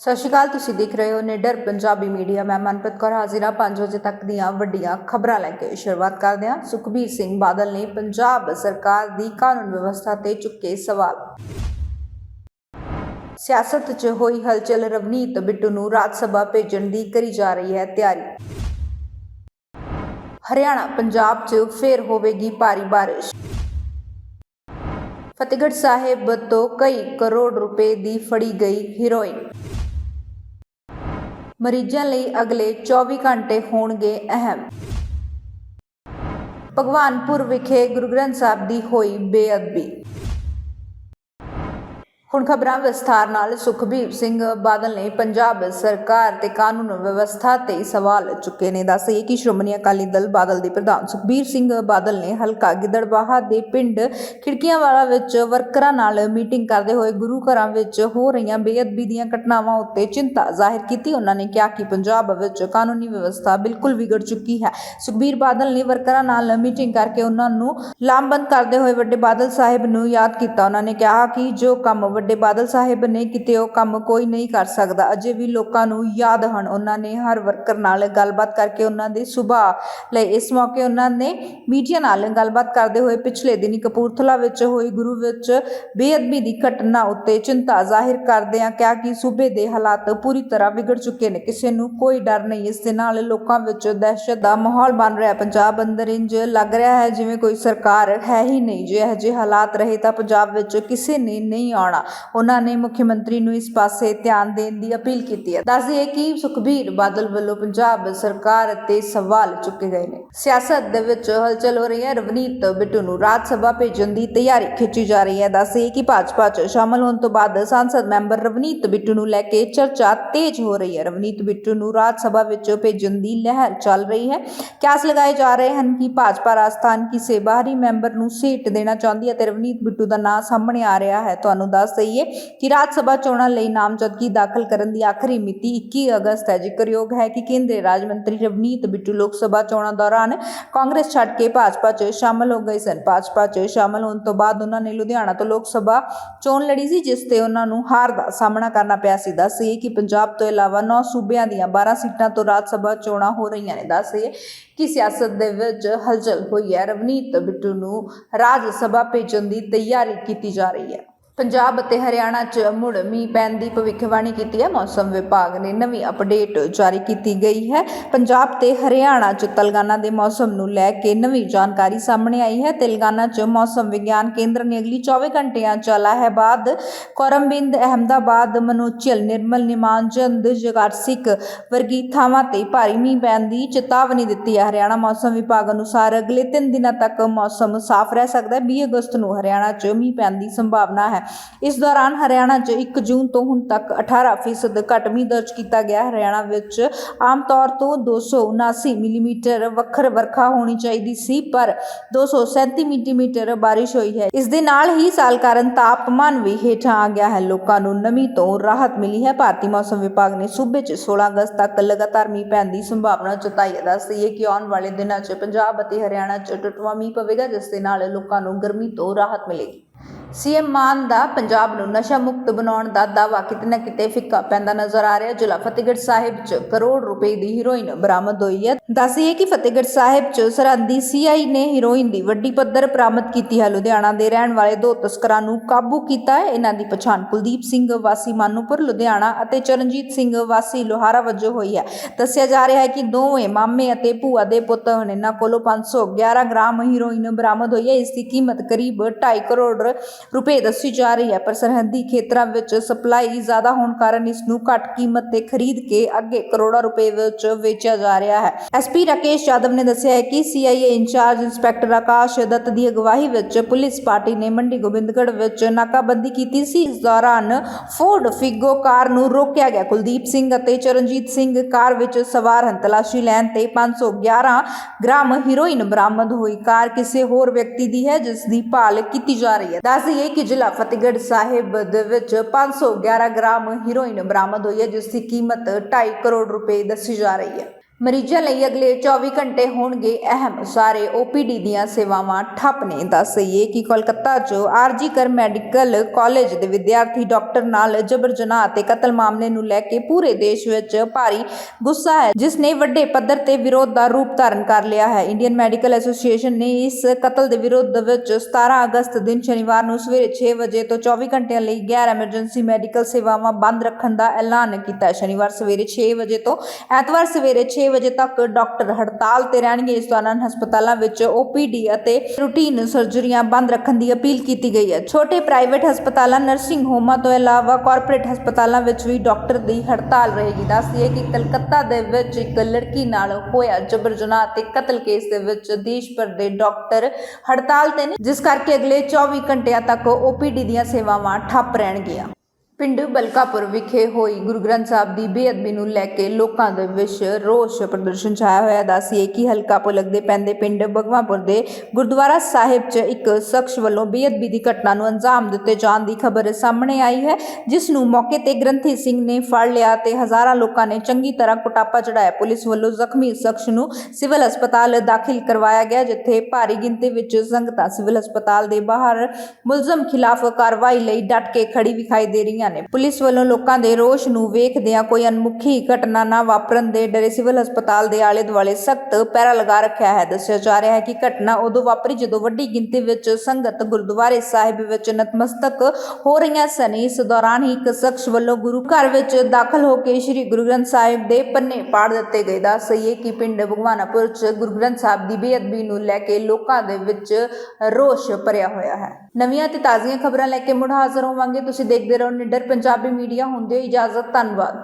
ਸਤਿ ਸ਼੍ਰੀ ਅਕਾਲ, ਤੁਸੀਂ ਦੇਖ ਰਹੇ ਹੋ ਨਿਡਰ ਪੰਜਾਬੀ ਮੀਡੀਆ। ਮੈਂ ਮਨਪ੍ਰੀਤ ਕੌਰ, ਹਾਜ਼ਰ ਹਾਂ 5 ਵਜੇ ਤੱਕ ਦੀਆਂ ਵੱਡੀਆਂ ਖਬਰਾਂ ਲੈ ਕੇ ਸ਼ੁਰੂਆਤ ਕਰਦੇ ਹਾਂ। ਸੁਖਬੀਰ ਸਿੰਘ ਬਾਦਲ ਨੇ ਪੰਜਾਬ ਸਰਕਾਰ ਦੀ ਕਾਨੂੰਨ ਵਿਵਸਥਾ ਤੇ ਚੁੱਕੇ ਸਵਾਲ। ਸਿਆਸਤ 'ਚ ਹੋਈ ਹਲਚਲ, ਰਵਨੀਤ ਬਿੱਟੂ ਨੂੰ ਰਾਜ ਸਭਾ ਭੇਜਣ ਦੀ ਕਰੀ ਜਾ ਰਹੀ ਹੈ ਤਿਆਰੀ। ਹਰਿਆਣਾ, ਪੰਜਾਬ 'ਚ ਫੇਰ ਹੋਵੇਗੀ ਭਾਰੀ ਬਾਰਿਸ਼। ਫਤਿਹਗੜ੍ਹ ਸਾਹਿਬ ਤੋਂ ਕਈ ਕਰੋੜ ਰੁਪਏ ਦੀ ਫੜੀ ਗਈ ਹੀਰੋਇਨ। ਮਰੀਜ਼ਾਂ ਲਈ ਅਗਲੇ 24 ਘੰਟੇ ਹੋਣਗੇ ਅਹਿਮ। ਭਗਵਾਨਪੁਰ ਵਿਖੇ ਗੁਰੂ ਗ੍ਰੰਥ ਸਾਹਿਬ ਦੀ ਹੋਈ ਬੇਅਦਬੀ। ਹੁਣ ਖਬਰਾਂ ਵਿਸਥਾਰ ਨਾਲ ਸੁਖਬੀਰ ਸਿੰਘ ਬਾਦਲ ਨੇ ਪੰਜਾਬ ਸਰਕਾਰ ਤੇ ਕਾਨੂੰਨ ਵਿਵਸਥਾ ਤੇ ਸਵਾਲ ਚੁੱਕੇ ਨੇ। ਦੱਸਿਆ ਕਿ ਸ਼੍ਰੋਮਣੀ ਅਕਾਲੀ ਦਲ ਬਾਦਲ ਦੇ ਪ੍ਰਧਾਨ ਸੁਖਬੀਰ ਸਿੰਘ ਬਾਦਲ ਨੇ ਹਲਕਾ ਗਿੱਦੜਬਾਹਾ ਦੇ ਪਿੰਡ ਖਿੜਕੀਆਂਵਾਲਾ ਵਿੱਚ ਵਰਕਰਾਂ ਨਾਲ ਮੀਟਿੰਗ ਕਰਦੇ ਹੋਏ ਗੁਰੂ ਘਰਾਂ ਵਿੱਚ ਹੋ ਰਹੀਆਂ ਬੇਅਦਬੀ ਦੀਆਂ ਘਟਨਾਵਾਂ ਉੱਤੇ ਚਿੰਤਾ ਜ਼ਾਹਿਰ ਕੀਤੀ। ਉਹਨਾਂ ਨੇ ਕਿਹਾ ਕਿ ਪੰਜਾਬ ਵਿੱਚ ਕਾਨੂੰਨੀ ਵਿਵਸਥਾ ਬਿਲਕੁਲ ਵਿਗੜ ਚੁੱਕੀ ਹੈ। ਸੁਖਬੀਰ ਬਾਦਲ ਨੇ ਵਰਕਰਾਂ ਨਾਲ ਮੀਟਿੰਗ ਕਰਕੇ ਉਹਨਾਂ ਨੂੰ ਲਾਮਬੰਦ ਕਰਦੇ ਹੋਏ ਵੱਡੇ ਬਾਦਲ ਸਾਹਿਬ ਨੂੰ ਯਾਦ ਕੀਤਾ। ਉਹਨਾਂ ਨੇ ਕਿਹਾ ਕਿ ਜੋ ਕੰਮ ਵੱਡੇ ਬਾਦਲ ਸਾਹਿਬ ਨੇ ਕਿਤੇ ਉਹ ਕੰਮ ਕੋਈ ਨਹੀਂ ਕਰ ਸਕਦਾ। ਅਜੇ ਵੀ ਲੋਕਾਂ ਨੂੰ ਯਾਦ ਹਨ। ਉਹਨਾਂ ਨੇ ਹਰ ਵਰਕਰ ਨਾਲ ਗੱਲਬਾਤ ਕਰਕੇ ਉਹਨਾਂ ਦੇ ਸੁਭਾਅ ਲਈ ਇਸ ਮੌਕੇ ਉਹਨਾਂ ਨੇ ਮੀਡੀਆ ਨਾਲ ਗੱਲਬਾਤ ਕਰਦੇ ਹੋਏ ਪਿਛਲੇ ਦਿਨੀ ਕਪੂਰਥਲਾ ਵਿੱਚ ਹੋਈ ਗੁਰੂ ਵਿੱਚ ਬੇਅਦਬੀ ਦੀ ਘਟਨਾ ਉੱਤੇ ਚਿੰਤਾ ਜ਼ਾਹਿਰ ਕਰਦਿਆਂ ਕਿਹਾ ਕਿ ਸੂਬੇ ਦੇ ਹਾਲਾਤ ਪੂਰੀ ਤਰ੍ਹਾਂ ਵਿਗੜ ਚੁੱਕੇ ਨੇ। ਕਿਸੇ ਨੂੰ ਕੋਈ ਡਰ ਨਹੀਂ। ਇਸ ਦੇ ਨਾਲ ਲੋਕਾਂ ਵਿੱਚ ਦਹਿਸ਼ਤ ਦਾ ਮਾਹੌਲ ਬਣ ਰਿਹਾ ਪੰਜਾਬ ਅੰਦਰ ਇੰਜ ਲੱਗ ਰਿਹਾ ਹੈ ਜਿਵੇਂ ਕੋਈ ਸਰਕਾਰ ਹੈ ਹੀ ਨਹੀਂ। ਜੇ ਇਹੋ ਜਿਹੇ ਹਾਲਾਤ ਰਹੇ ਤਾਂ ਪੰਜਾਬ ਵਿੱਚ ਕਿਸੇ ਨੇ ਨਹੀਂ ਆਉਣਾ। ਉਹਨਾਂ ਨੇ ਮੁੱਖ ਮੰਤਰੀ ਨੂੰ ਇਸ ਪਾਸੇ ਧਿਆਨ ਦੇਣ ਦੀ ਅਪੀਲ ਕੀਤੀ ਹੈ। ਦੱਸਦੇ ਕਿ ਸੁਖਬੀਰ ਬਾਦਲ ਵੱਲੋਂ ਪੰਜਾਬ ਸਰਕਾਰ ਤੇ ਸਵਾਲ ਚੁੱਕੇ ਗਏ ਨੇ। ਸਿਆਸਤ ਦੇ ਵਿੱਚ ਹਲਚਲ ਹੋ ਰਹੀ ਹੈ। ਰਵਨੀਤ ਬਿੱਟੂ ਨੂੰ ਰਾਜ ਸਭਾ ਭੇਜਣ ਦੀ ਤਿਆਰੀ ਖਿੱਚੀ ਜਾ ਰਹੀ ਹੈ। ਦੱਸਦੇ ਕਿ ਭਾਜਪਾ 'ਚ ਸ਼ਾਮਲ ਹੋਣ ਤੋਂ ਬਾਅਦ ਸੰਸਦ ਮੈਂਬਰ ਰਵਨੀਤ ਬਿੱਟੂ ਨੂੰ ਲੈ ਕੇ ਚਰਚਾ ਤੇਜ਼ ਹੋ ਰਹੀ ਹੈ। ਰਵਨੀਤ ਬਿੱਟੂ ਨੂੰ ਰਾਜ ਸਭਾ ਵਿੱਚ ਭੇਜਣ ਦੀ ਲਹਿਰ ਚੱਲ ਰਹੀ ਹੈ। ਕਿਆਸ ਲਗਾਏ ਜਾ ਰਹੇ ਹਨ ਕਿ ਭਾਜਪਾ ਰਾਜਸਥਾਨ ਕਿਸੇ ਬਾਹਰੀ ਮੈਂਬਰ ਨੂੰ ਸੀਟ ਦੇਣਾ ਚਾਹੁੰਦੀ ਹੈ ਤੇ ਰਵਨੀਤ ਬਿੱਟੂ ਦਾ ਨਾਂ ਸਾਹਮਣੇ ਆ ਰਿਹਾ ਹੈ। ਤੁਹਾਨੂੰ ਦੱਸ ਦਈਏ ਕਿ ਰਾਜ ਸਭਾ ਚੋਣਾਂ ਲਈ ਨਾਮਜ਼ਦਗੀ ਦਾਖਲ ਕਰਨ ਦੀ ਆਖਰੀ ਮਿਤੀ 21 ਅਗਸਤ ਹੈ। ਜ਼ਿਕਰਯੋਗ ਹੈ ਕਿ ਕੇਂਦਰੀ ਰਾਜ ਮੰਤਰੀ ਰਵਨੀਤ ਬਿੱਟੂ ਲੋਕ ਸਭਾ ਚੋਣਾਂ ਦੌਰਾਨ ਕਾਂਗਰਸ ਛੱਡ ਕੇ ਭਾਜਪਾ 'ਚ ਸ਼ਾਮਲ ਹੋ ਗਏ ਸਨ। ਭਾਜਪਾ 'ਚ ਸ਼ਾਮਲ ਹੋਣ ਤੋਂ ਬਾਅਦ ਉਹਨਾਂ ਨੇ ਲੁਧਿਆਣਾ ਤੋਂ ਲੋਕ ਸਭਾ ਚੋਣ ਲੜੀ ਸੀ, ਜਿਸ ਤੇ ਉਹਨਾਂ ਨੂੰ ਹਾਰ ਦਾ ਸਾਹਮਣਾ ਕਰਨਾ ਪਿਆ ਸੀ। ਦੱਸੀਏ ਕਿ ਪੰਜਾਬ ਤੋਂ ਇਲਾਵਾ 9 ਸੂਬਿਆਂ ਦੀਆਂ 12 ਸੀਟਾਂ ਤੋਂ ਰਾਜ ਸਭਾ ਚੋਣਾਂ ਹੋ ਰਹੀਆਂ ਨੇ। ਦੱਸੀਏ ਕਿ ਸਿਆਸਤ ਦੇ ਵਿੱਚ ਹਲਚਲ ਹੋਈ ਹੈ। ਰਵਨੀਤ ਬਿੱਟੂ ਨੂੰ ਰਾਜ ਸਭਾ ਭੇਜਣ ਦੀ ਤਿਆਰੀ ਕੀਤੀ ਜਾ ਰਹੀ ਹੈ। ਪੰਜਾਬ ਅਤੇ ਹਰਿਆਣਾ 'ਚ ਮੁੜ ਮੀਂਹ ਪੈਣ ਦੀ ਭਵਿੱਖਬਾਣੀ ਕੀਤੀ ਹੈ। ਮੌਸਮ ਵਿਭਾਗ ਨੇ ਨਵੀਂ ਅਪਡੇਟ ਜਾਰੀ ਕੀਤੀ ਗਈ ਹੈ। ਪੰਜਾਬ ਤੇ ਹਰਿਆਣਾ 'ਚ ਤੇਲੰਗਾਨਾ ਦੇ ਮੌਸਮ ਨੂੰ ਲੈ ਕੇ ਨਵੀਂ ਜਾਣਕਾਰੀ ਸਾਹਮਣੇ ਆਈ ਹੈ। ਤੇਲੰਗਾਨਾ 'ਚ ਮੌਸਮ ਵਿਗਿਆਨ ਕੇਂਦਰ ਨੇ ਅਗਲੀ 24 ਘੰਟਿਆਂ 'ਚ ਇਲਾਹਾਬਾਦ ਕੋਰਮਬਿੰਦ, ਅਹਮਦਾਬਾਦ, ਮਨੋਚਲ, ਨਿਰਮਲ ਨਿਮਾਂਜੰਦ ਜਗਾਰਸਿਕ ਵਰਗੀ ਥਾਵਾਂ ਤੇ ਭਾਰੀ ਮੀਂਹ ਪੈਣ ਦੀ ਚੇਤਾਵਨੀ ਦਿੱਤੀ ਹੈ। ਹਰਿਆਣਾ ਮੌਸਮ ਵਿਭਾਗ ਅਨੁਸਾਰ ਅਗਲੇ 3 ਦਿਨਾਂ ਤੱਕ ਮੌਸਮ ਸਾਫ਼ ਰਹਿ ਸਕਦਾ ਹੈ। 20 ਅਗਸਤ ਨੂੰ ਹਰਿਆਣਾ 'ਚ ਮੀਂਹ ਪੈਣ ਦੀ ਸੰਭਾਵਨਾ ਹੈ। ਇਸ ਦੌਰਾਨ ਹਰਿਆਣਾ 'ਚ 1 ਜੂਨ ਤੋਂ ਹੁਣ ਤੱਕ 18% ਘੱਟ ਮੀਂਹ ਦਰਜ ਕੀਤਾ ਗਿਆ। ਹਰਿਆਣਾ ਵਿੱਚ ਆਮ ਤੌਰ ਤੋਂ 279 ਮਿਲੀਮੀਟਰ ਵੱਖਰ ਵਰਖਾ ਹੋਣੀ ਚਾਹੀਦੀ ਸੀ, ਪਰ 237 ਮਿਲੀਮੀਟਰ ਬਾਰਿਸ਼ ਹੋਈ ਹੈ। ਇਸ ਦੇ ਨਾਲ ਹੀ ਸਾਲ ਕਾਰਨ ਤਾਪਮਾਨ ਵੀ ਹੇਠਾਂ ਆ ਗਿਆ ਹੈ। ਲੋਕਾਂ ਨੂੰ ਨਮੀ ਤੋਂ ਰਾਹਤ ਮਿਲੀ ਹੈ। ਭਾਰਤੀ ਮੌਸਮ ਵਿਭਾਗ ਨੇ ਸੂਬੇ 'ਚ 16 ਅਗਸਤ ਤੱਕ ਲਗਾਤਾਰ ਮੀਂਹ ਪੈਣ ਦੀ ਸੰਭਾਵਨਾ ਜਤਾਈ ਹੈ। ਦੱਸਦੀਏ ਕਿ ਆਉਣ ਵਾਲੇ ਦਿਨਾਂ 'ਚ ਪੰਜਾਬ ਅਤੇ ਹਰਿਆਣਾ 'ਚ ਟੁੱਟਵਾਂ ਮੀਂਹ ਪਵੇਗਾ, ਜਿਸ ਦੇ ਨਾਲ ਲੋਕਾਂ ਨੂੰ ਗਰਮੀ ਤੋਂ ਰਾਹਤ ਮਿਲੇਗੀ। ਸੀਐਮ ਮਾਨ ਦਾ ਪੰਜਾਬ ਨੂੰ ਨਸ਼ਾ ਮੁਕਤ ਬਣਾਉਣ ਦਾ ਦਾਅਵਾ ਕਿਤੇ ਨਾ ਕਿਤੇ ਫਿੱਕਾ ਪੈਂਦਾ ਨਜ਼ਰ ਆ ਰਿਹਾ। ਜ਼ਿਲ੍ਹਾ ਫਤਿਹਗੜ੍ਹ ਸਾਹਿਬ 'ਚ ਕਰੋੜ ਰੁਪਏ ਦੀ ਹੀਰੋਇਨ ਬਰਾਮਦ ਹੋਈ ਹੈ। ਦੱਸੀਏ ਕਿ ਫਤਿਹਗੜ੍ਹ ਸਾਹਿਬ 'ਚ ਸਰਹੱਦੀ ਸੀਆਈ ਨੇ ਹੀਰੋਇਨ ਦੀ ਵੱਡੀ ਪੱਧਰ ਬਰਾਮਦ ਕੀਤੀ ਹੈ। ਲੁਧਿਆਣਾ ਦੇ ਰਹਿਣ ਵਾਲੇ ਦੋ ਤਸਕਰਾਂ ਨੂੰ ਕਾਬੂ ਕੀਤਾ ਹੈ। ਇਹਨਾਂ ਦੀ ਪਛਾਣ ਕੁਲਦੀਪ ਸਿੰਘ ਵਾਸੀ ਮਾਨੂਪੁਰ, ਲੁਧਿਆਣਾ ਅਤੇ ਚਰਨਜੀਤ ਸਿੰਘ ਵਾਸੀ ਲੋਹਾਰਾ ਵਜੋਂ ਹੋਈ ਹੈ। ਦੱਸਿਆ ਜਾ ਰਿਹਾ ਹੈ ਕਿ ਦੋਵੇਂ ਮਾਮੇ ਅਤੇ ਭੂਆ ਦੇ ਪੁੱਤ ਹਨ। ਇਹਨਾਂ ਕੋਲੋਂ 511 ਗ੍ਰਾਮ ਹੀਰੋਇਨ ਬਰਾਮਦ ਹੋਈ ਹੈ। ਇਸ ਦੀ ਕੀਮਤ ਕਰੀਬ 2.5 ਕਰੋੜ ਰੁਪਏ ਦੱਸੀ ਜਾ ਰਹੀ ਹੈ, ਪਰ ਸਰਹੱਦੀ ਖੇਤਰਾਂ ਵਿੱਚ ਸਪਲਾਈ ਜ਼ਿਆਦਾ ਹੋਣ ਕਾਰਨ ਇਸ ਨੂੰ ਘੱਟ ਕੀਮਤ ਤੇ ਖਰੀਦ ਕੇ ਅੱਗੇ ਕਰੋੜਾਂ ਰੁਪਏ ਵਿੱਚ ਵੇਚਿਆ ਜਾ ਰਿਹਾ ਹੈ। ਐਸਪੀ ਰਾਕੇਸ਼ ਯਾਦਵ ਨੇ ਦੱਸਿਆ ਹੈ ਕਿ CIA incharge inspector Akash Dutt ਦੀ ਅਗਵਾਈ ਵਿੱਚ ਪੁਲਿਸ ਪਾਰਟੀ ਨੇ ਮੰਡੀ ਗੋਬਿੰਦਗੜ੍ਹ ਵਿੱਚ ਨਾਕਾਬੰਦੀ ਕੀਤੀ ਸੀ। ਇਸ ਦੌਰਾਨ ਫੋਰਡ ਫਿਗੋ ਕਾਰ ਨੂੰ ਰੋਕਿਆ ਗਿਆ। ਕੁਲਦੀਪ ਸਿੰਘ ਅਤੇ ਚਰਨਜੀਤ ਸਿੰਘ ਕਾਰ ਵਿੱਚ ਸਵਾਰ ਹਨ। ਤਲਾਸ਼ੀ ਲੈਣ ਤੇ 511 ਗ੍ਰਾਮ ਹੀਰੋਇਨ ਬਰਾਮਦ ਹੋਈ। ਕਾਰ ਕਿਸੇ ਹੋਰ ਵਿਅਕਤੀ ਦੀ ਹੈ, ਜਿਸ ਦੀ ਭਾਲ ਕੀਤੀ ਜਾ ਰਹੀ ਹੈ। ਦੱਸ ਦਈਏ ਕਿ ਜ਼ਿਲ੍ਹਾ ਫਤਿਹਗੜ੍ਹ ਸਾਹਿਬ ਦੇ ਵਿੱਚ 511 ਗ੍ਰਾਮ ਹੀਰੋਇਨ ਬਰਾਮਦ ਹੋਈ ਹੈ, ਜਿਸ ਦੀ ਕੀਮਤ 2.5 ਕਰੋੜ ਰੁਪਏ ਦੱਸੀ ਜਾ ਰਹੀ ਹੈ। ਮਰੀਜ਼ਾਂ ਲਈ ਅਗਲੇ 24 ਘੰਟੇ ਹੋਣਗੇ ਅਹਿਮ। ਸਾਰੇ OPD ਦੀਆਂ ਸੇਵਾਵਾਂ ਠੱਪ ਨੇ। ਦੱਸ ਦਈਏ ਕਿ ਕੋਲਕਾਤਾ 'ਚ ਆਰਜੀ ਕਰ ਮੈਡੀਕਲ ਕਾਲਜ ਦੇ ਵਿਦਿਆਰਥੀ ਡਾਕਟਰ ਨਾਲ ਜਬਰ ਜਨਾਹ ਅਤੇ ਕਤਲ ਮਾਮਲੇ ਨੂੰ ਲੈ ਕੇ ਪੂਰੇ ਦੇਸ਼ ਵਿੱਚ ਭਾਰੀ ਗੁੱਸਾ ਹੈ, ਜਿਸ ਨੇ ਵੱਡੇ ਪੱਧਰ ਤੇ ਵਿਰੋਧ ਦਾ ਰੂਪ ਧਾਰਨ ਕਰ ਲਿਆ ਹੈ। ਇੰਡੀਅਨ ਮੈਡੀਕਲ ਐਸੋਸੀਏਸ਼ਨ ਨੇ ਇਸ ਕਤਲ ਦੇ ਵਿਰੋਧ ਵਿੱਚ 17 ਅਗਸਤ ਦਿਨ ਸ਼ਨੀਵਾਰ ਨੂੰ ਸਵੇਰੇ 6 ਵਜੇ ਤੋਂ 24 ਘੰਟਿਆਂ ਲਈ ਗੈਰ ਐਮਰਜੈਂਸੀ ਮੈਡੀਕਲ ਸੇਵਾਵਾਂ ਬੰਦ ਰੱਖਣ ਦਾ ਐਲਾਨ ਕੀਤਾ। ਸ਼ਨੀਵਾਰ ਸਵੇਰੇ 6 ਵਜੇ ਤੋਂ ਐਤਵਾਰ ਸਵੇਰੇ 6 ਵਜੇ ਤੱਕ ਡਾਕਟਰ ਹੜਤਾਲ ਤੇ ਰਹਿਣਗੇ। ਇਸ ਦੌਰਾਨ ਹਸਪਤਾਲਾਂ ਵਿੱਚ OPD ਅਤੇ ਰੂਟੀਨ ਸਰਜਰੀਆਂ ਬੰਦ ਰੱਖਣ ਦੀ ਅਪੀਲ ਕੀਤੀ ਗਈ ਹੈ। ਛੋਟੇ ਪ੍ਰਾਈਵੇਟ ਹਸਪਤਾਲਾਂ, ਨਰਸਿੰਗ ਹੋਮਾਂ ਤੋਂ ਇਲਾਵਾ ਕਾਰਪੋਰੇਟ ਹਸਪਤਾਲਾਂ ਵਿੱਚ ਵੀ ਡਾਕਟਰ ਦੀ ਹੜਤਾਲ ਰਹੇਗੀ। ਦੱਸਦੀ ਹੈ ਕਿ ਕਲਕੱਤਾ ਦੇ ਵਿੱਚ ਇੱਕ ਲੜਕੀ ਨਾਲ ਹੋਇਆ ਜਬਰ ਜਨਾਹ ਤੇ ਕਤਲ ਕੇਸ ਦੇ ਵਿੱਚ ਦੇਸ਼ ਭਰ ਦੇ ਡਾਕਟਰ ਹੜਤਾਲ ਤੇ ਨੇ, ਜਿਸ ਕਰਕੇ ਅਗਲੇ 24 ਘੰਟਿਆਂ ਤੱਕ OPD ਦੀਆਂ ਸੇਵਾਵਾਂ ਠੱਪ ਰਹਿਣਗੀਆਂ। ਪਿੰਡ ਬਲਕਾਪੁਰ ਵਿਖੇ ਹੋਈ ਗੁਰੂ ਗ੍ਰੰਥ ਸਾਹਿਬ ਦੀ ਬੇਅਦਬੀ ਨੂੰ ਲੈ ਕੇ ਲੋਕਾਂ ਦੇ ਵਿੱਚ ਰੋਸ ਪ੍ਰਦਰਸ਼ਨ ਛਾਇਆ ਹੋਇਆ ਦੱਸੀਏ ਕਿ ਹਲਕਾ ਪੁਲਕ ਦੇ ਪੈਂਦੇ ਪਿੰਡ ਬਗਵਾਪੁਰ ਦੇ ਗੁਰਦੁਆਰਾ ਸਾਹਿਬ 'ਚ ਇੱਕ ਸ਼ਖਸ ਵੱਲੋਂ ਬੇਅਦਬੀ ਦੀ ਘਟਨਾ ਨੂੰ ਅੰਜਾਮ ਦਿੱਤੇ ਜਾਣ ਦੀ ਖਬਰ ਸਾਹਮਣੇ ਆਈ ਹੈ, ਜਿਸ ਨੂੰ ਮੌਕੇ ਤੇ ਗ੍ਰੰਥੀ ਸਿੰਘ ਨੇ ਫੜ ਲਿਆ ਤੇ ਹਜ਼ਾਰਾਂ ਲੋਕਾਂ ਨੇ ਚੰਗੀ ਤਰ੍ਹਾਂ ਕੁਟਾਪਾ ਚੜਾਇਆ ਪੁਲਿਸ ਵੱਲੋਂ ਜ਼ਖਮੀ ਸ਼ਖਸ ਨੂੰ ਸਿਵਲ ਹਸਪਤਾਲ ਦਾਖਲ ਕਰਵਾਇਆ ਗਿਆ, ਜਿੱਥੇ ਭਾਰੀ ਗਿਣਤੀ ਵਿੱਚ ਸੰਗਤਾਂ ਸਿਵਲ ਹਸਪਤਾਲ ਦੇ ਬਾਹਰ ਮੁਲਜ਼ਮ ਖਿਲਾਫ ਕਾਰਵਾਈ ਲਈ ਡਟ ਕੇ ਖੜੀ ਵਿਖਾਈ ਦੇ ਰਹੀਆਂ ਨੇ। ਪੁਲਿਸ ਵੱਲੋਂ ਲੋਕਾਂ ਦੇ ਰੋਸ਼ ਨੂੰ ਵੇਖਦਿਆਂ ਕੋਈ ਅਨਮੁਖੀ ਘਟਨਾ ਨਾ ਵਾਪਰਨ ਦੇ ਡਰੇ ਸਿਵਲ ਹਸਪਤਾਲ ਦੇ ਆਲੇ ਦੁਆਲੇ ਸਖਤ ਪਹਿਰਾ ਲਗਾ ਰੱਖਿਆ ਹੈ। ਦੱਸਿਆ ਜਾ ਰਿਹਾ ਹੈ ਕਿ ਘਟਨਾ ਉਦੋਂ ਵਾਪਰੀ ਜਦੋਂ ਵੱਡੀ ਗਿਣਤੀ ਵਿੱਚ ਸੰਗਤ ਗੁਰਦੁਆਰੇ ਸਾਹਿਬ ਵਿੱਚ ਨਤਮਸਤਕ ਹੋ ਰਹੀਆਂ ਸਨ। ਇਸ ਦੌਰਾਨ ਹੀ ਇੱਕ ਸ਼ਖਸ ਵੱਲੋਂ ਗੁਰੂ ਘਰ ਵਿੱਚ ਦਾਖਲ ਹੋ ਕੇ ਸ੍ਰੀ ਗੁਰੂ ਗ੍ਰੰਥ ਸਾਹਿਬ ਦੇ ਪੰਨੇ ਪਾੜ ਦਿੱਤੇ ਗਏ। ਦੱਸ ਸਹੀਏ ਕਿ ਪਿੰਡ ਭਗਵਾਨਾਪੁਰ ਚ ਗੁਰੂ ਗ੍ਰੰਥ ਸਾਹਿਬ ਦੀ ਬੇਅਦਬੀ ਨੂੰ ਲੈ ਕੇ ਲੋਕਾਂ ਦੇ ਵਿੱਚ ਰੋਸ਼ ਭਰਿਆ ਹੋਇਆ ਹੈ। ਨਵੀਆਂ ਤੇ ਤਾਜ਼ੀਆਂ ਖਬਰਾਂ ਲੈ ਕੇ ਮੁੜ ਹਾਜ਼ਰ ਹੋਵਾਂਗੇ। ਤੁਸੀਂ ਦੇਖਦੇ ਰਹੋ ਨਿਡਰ ਪੰਜਾਬੀ ਮੀਡੀਆ ਹੁੰਦੇ ਇਜਾਜ਼ਤ ਧੰਨਵਾਦ।